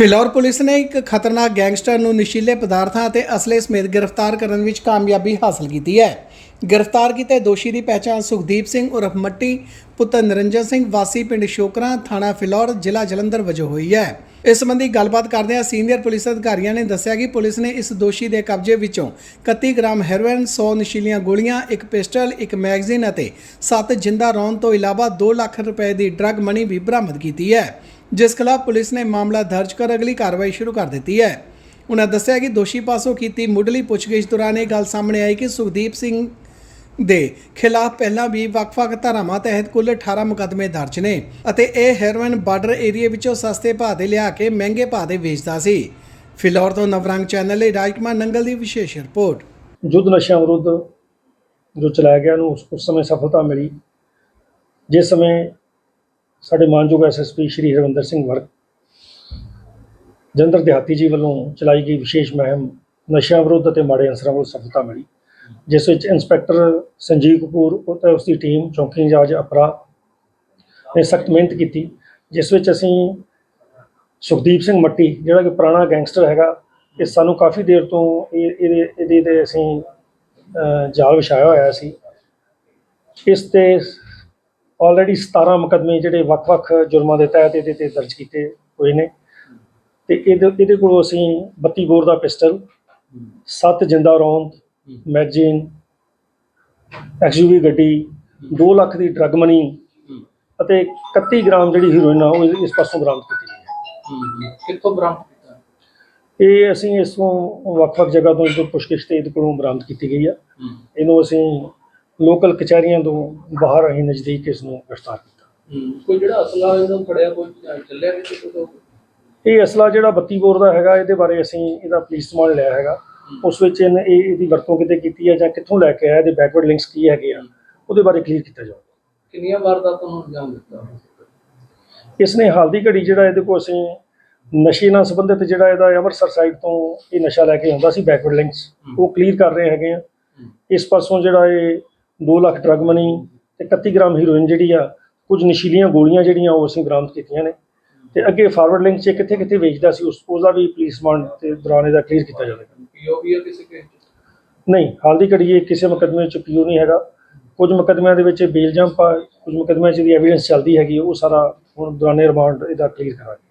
Phillaur police ਨੇ ਇੱਕ ਖਤਰਨਾਕ ਗੈਂਗਸਟਰ ਨੂੰ ਨਸ਼ੀਲੇ ਪਦਾਰਥਾਂ ਅਤੇ ਅਸਲੇ ਸਮੇਤ ਗ੍ਰਿਫਤਾਰ ਕਰਨ ਵਿੱਚ ਕਾਮਯਾਬੀ ਹਾਸਲ ਕੀਤੀ ਹੈ। ਗ੍ਰਿਫਤਾਰ ਕੀਤੇ ਦੋਸ਼ੀ ਦੀ ਪਹਿਚਾਣ ਸੁਖਦੀਪ ਸਿੰਘ ਉਰਫ ਮੱਟੀ, ਪੁੱਤਰ ਨਿਰੰਜਨ ਸਿੰਘ ਵਾਸੀ ਪਿੰਡ ਸ਼ੋਕਰਾ, ਥਾਣਾ ਫਿਲੌਰ, ਜ਼ਿਲ੍ਹਾ ਜਲੰਧਰ ਵਜੋਂ ਹੋਈ ਹੈ। ਇਸ ਸੰਬੰਧੀ ਗੱਲਬਾਤ ਕਰਦਿਆਂ ਸੀਨੀਅਰ ਪੁਲਿਸ ਅਧਿਕਾਰੀਆਂ ਨੇ ਦੱਸਿਆ ਕਿ ਪੁਲਿਸ ਨੇ ਇਸ ਦੋਸ਼ੀ ਦੇ ਕਬਜ਼ੇ ਵਿੱਚੋਂ 31 ਗ੍ਰਾਮ ਹੈਰੋਇਨ 100 ਨਸ਼ੀਲੀਆਂ ਗੋਲੀਆਂ, ਇੱਕ ਪਿਸਟਲ, ਇੱਕ ਮੈਗਜ਼ੀਨ ਅਤੇ 7 ਜਿੰਦਾ ਰੌਂਦ ਤੋਂ ਇਲਾਵਾ 2 ਲੱਖ ਰੁਪਏ ਦੀ ਡਰੱਗ ਮਨੀ ਵੀ ਬਰਾਮਦ ਕੀਤੀ ਹੈ। ਜਿਸ ਖਿਲਾਫ ਪੁਲਿਸ ਨੇ ਮਾਮਲਾ ਦਰਜ ਕਰ ਅਗਲੀ ਕਾਰਵਾਈ ਸ਼ੁਰੂ ਕਰ ਦਿੱਤੀ ਹੈ। ਉਨ੍ਹਾਂ ਦੱਸਿਆ ਕਿ ਦੋਸ਼ੀ ਪਾਸੋਂ ਕੀਤੀ ਮੁੱਢਲੀ ਪੁੱਛਗਿੱਛ ਦੌਰਾਨ ਇਹ ਗੱਲ ਸਾਹਮਣੇ ਆਈ ਕਿ ਸੁਖਦੀਪ ਸਿੰਘ ਦੇ ਖਿਲਾਫ ਪਹਿਲਾਂ ਵੀ ਵੱਖ-ਵੱਖ ਧਾਰਾਵਾਂ ਤਹਿਤ ਕੁੱਲ 18 ਮੁਕੱਦਮੇ ਦਰਜ ਨੇ ਅਤੇ ਇਹ ਹੈਰੋਇਨ ਬਾਰਡਰ ਏਰੀਆ ਵਿੱਚੋਂ ਸਸਤੇ ਭਾਅ ਦੇ ਲਿਆ ਕੇ ਮਹਿੰਗੇ ਭਾਅ ਦੇ ਵੇਚਦਾ ਸੀ। ਫਿਲੌਰ ਤੋਂ ਨਵਰੰਗ ਚੈਨਲ ਲਈ ਰਾਜਕੁਮਾਰ ਨੰਗਲ ਦੀ ਵਿਸ਼ੇਸ਼ ਰਿਪੋਰਟ। ਯੁੱਧ ਨਸ਼ਿਆਂ ਵਿਰੁੱਧ ਜੋ ਚਲਾਇਆ ਗਿਆ ਨੂੰ ਉਸ ਸਮੇਂ ਸਫਲਤਾ ਮਿਲੀ। ਜਿਸ ਸਮੇਂ ਸਾਡੇ ਮਾਨਯੋਗ ਐਸਐਸਪੀ ਸ਼੍ਰੀ ਹਰਵਿੰਦਰ ਸਿੰਘ ਵਰਗ ਜਲੰਧਰ ਦਿਹਾਤੀ ਜੀ ਵੱਲੋਂ ਚਲਾਈ ਗਈ ਵਿਸ਼ੇਸ਼ ਮੁਹਿੰਮ ਨਸ਼ਿਆਂ ਵਿਰੁੱਧ ਅਤੇ ਮਾੜੇ ਅਨਸਰਾਂ ਵਿਰੁੱਧ ਸਫਲਤਾ ਮਿਲੀ ਜਿਸ ਵਿੱਚ ਇੰਸਪੈਕਟਰ ਸੰਜੀਵ ਕਪੂਰ ਅਤੇ ਉਸ ਦੀ ਟੀਮ ਚੌਂਕੀ ਇੰਚਾਰਜ ਅਪਰਾ ਨੇ ਸਖਤ ਮਿਹਨਤ ਕੀਤੀ ਜਿਸ ਵਿੱਚ ਅਸੀਂ ਸੁਖਦੀਪ ਸਿੰਘ ਮੱਟੀ ਜਿਹੜਾ ਕਿ ਪੁਰਾਣਾ ਗੈਂਗਸਟਰ ਹੈਗਾ ਇਹ ਸਾਨੂੰ ਕਾਫੀ ਦੇਰ ਤੋਂ ਇਹ ਇਹਦੇ ਇਹਦੇ ਤੇ ਅਸੀਂ ਅਹ, ਜਾਲ ਵਿਛਾਇਆ ਹੋਇਆ ਸੀ। ਇਸ ਤੇ ਆਲਰੇਡੀ 17 ਮੁਕੱਦਮੇ ਜਿਹੜੇ ਵੱਖ-ਵੱਖ ਜੁਰਮਾਂ ਦੇ ਤਹਿਤ ਇਹਦੇ ਤੇ ਦਰਜ ਕੀਤੇ ਹੋਏ ਨੇ। ਤੇ ਇਹਦੇ ਇਹਦੇ ਕੋਲੋਂ ਅਸੀਂ 32 ਬੋਰ ਦਾ ਪਿਸਟਲ 7 ਜਿੰਦਾ ਰੌਂਦ ਮੈਗਜ਼ੀਨ ਐਕਸਯੂਵੀ ਗੱਡੀ 2 ਲੱਖ ਦੀ ਡਰੱਗ ਮਨੀ ਅਤੇ 31 ਗ੍ਰਾਮ ਜਿਹੜੀ ਹੀਰੋਇਨ ਆ ਉਹ ਇਸ ਪਾਸੋਂ ਬਰਾਮਦ ਕੀਤੀ ਗਈ ਹੈ। ਕਿੱਥੋਂ ਬਰਾਮਦ ਇਹ ਅਸੀਂ ਇਸ ਤੋਂ ਵੱਖ-ਵੱਖ ਜਗ੍ਹਾ ਤੋਂ ਜੋ ਪੁੱਛਗਿੱਛ ਤੇ ਇਹਦੇ ਕੋਲੋਂ ਬਰਾਮਦ ਕੀਤੀ ਗਈ ਆ। ਇਹਨੂੰ ਅਸੀਂ ਲੋਕਲ ਕਚਹਿਰੀਆਂ ਤੋਂ ਬਾਹਰ ਅਸੀਂ ਨਜ਼ਦੀਕ ਇਸ ਨੂੰ ਗ੍ਰਿਫਤਾਰ ਕੀਤਾ। ਕੋਈ ਜਿਹੜਾ ਅਸਲਾ ਇਹਨਾਂ ਫੜਿਆ ਕੋਈ ਚੱਲਿਆ ਵੀ ਤੇ? ਕੋਈ ਇਹ ਅਸਲਾ ਜਿਹੜਾ 32 ਬੋਰ ਦਾ ਹੈਗਾ ਇਹਦੇ ਬਾਰੇ ਅਸੀਂ ਇਹਦਾ ਪੁਲਿਸ ਸਮਾਨ ਲਿਆ ਹੈਗਾ। ਉਸ ਵਿੱਚ ਇਹਨੇ ਇਹ ਇਹਦੀ ਵਰਤੋਂ ਕਿਤੇ ਕੀਤੀ ਹੈ ਜਾਂ ਕਿੱਥੋਂ ਲੈ ਕੇ ਆਇਆ ਇਹਦੇ ਬੈਕਵਰਡ ਲਿੰਕਸ ਕੀ ਹੈਗੇ ਆ ਉਹਦੇ ਬਾਰੇ ਕਲੀਅਰ ਕੀਤਾ ਜਾਊਗਾ। ਕਿੰਨੀਆਂ ਵਾਰਦਾਤਾਂ ਨੂੰ ਅੰਜਾਮ ਦਿੱਤਾ? ਇਸ ਨੇ ਹਾਲ ਦੀ ਘੜੀ ਜਿਹੜਾ ਇਹਦੇ ਕੋਲ ਅਸੀਂ ਨਸ਼ੇ ਨਾਲ ਸੰਬੰਧਿਤ ਜਿਹੜਾ ਇਹਦਾ ਅੰਮ੍ਰਿਤਸਰ ਸਾਈਡ ਤੋਂ ਇਹ ਨਸ਼ਾ ਲੈ ਕੇ ਆਉਂਦਾ ਸੀ ਬੈਕਵਰਡ ਲਿੰਕਸ ਉਹ ਕਲੀਅਰ ਕਰ ਰਹੇ ਹੈਗੇ ਆ। ਇਸ ਪਾਸੋਂ ਜਿਹੜਾ ਇਹ 2 ਲੱਖ ਡਰੱਗ ਮਨੀ ਤੇ 31 ਗ੍ਰਾਮ ਹੀਰੋਇਨ ਜਿਹੜੀ ਆ ਕੁਝ ਨਸ਼ੀਲੀਆਂ ਗੋਲੀਆਂ ਜਿਹੜੀਆਂ ਉਹ ਅਸੀਂ ਬਰਾਮਦ ਕੀਤੀਆਂ ਨੇ। ਤੇ ਅੱਗੇ ਫਾਰਵਰਡ ਲਿੰਕ 'ਚ ਕਿੱਥੇ ਕਿੱਥੇ ਵੇਚਦਾ ਸੀ ਉਸ ਉਹਦਾ ਵੀ ਪੁਲਿਸ ਮਾਨ ਤੇ ਦੌਰਾਨ ਇਹਦਾ ਕਲੀਅਰ ਕੀਤਾ ਜਾਵੇਗਾ। ਪੀਓਵੀ ਹੈ ਕਿਸੇ ਕੇਸ ਚ? ਨਹੀਂ ਹਾਲ ਦੀ ਘੜੀ ਇਹ ਕਿਸੇ ਮੁਕੱਦਮੇ 'ਚ ਪੀਓ ਨਹੀਂ ਹੈਗਾ। ਕੁਝ ਮੁਕੱਦਮਿਆਂ ਦੇ ਵਿੱਚ ਬੇਲ ਜੰਪ ਆ ਕੁਝ ਮੁਕੱਦਮਿਆਂ 'ਚ ਦੀ ਐਵੀਡੈਂਸ ਚੱਲਦੀ ਹੈਗੀ ਉਹ ਸਾਰਾ ਹੁਣ ਦੌਰਾਨੇ ਰਿਮਾਂਡ ਇਹਦਾ ਕਲੀਅਰ ਕਰਾਂਗੇ।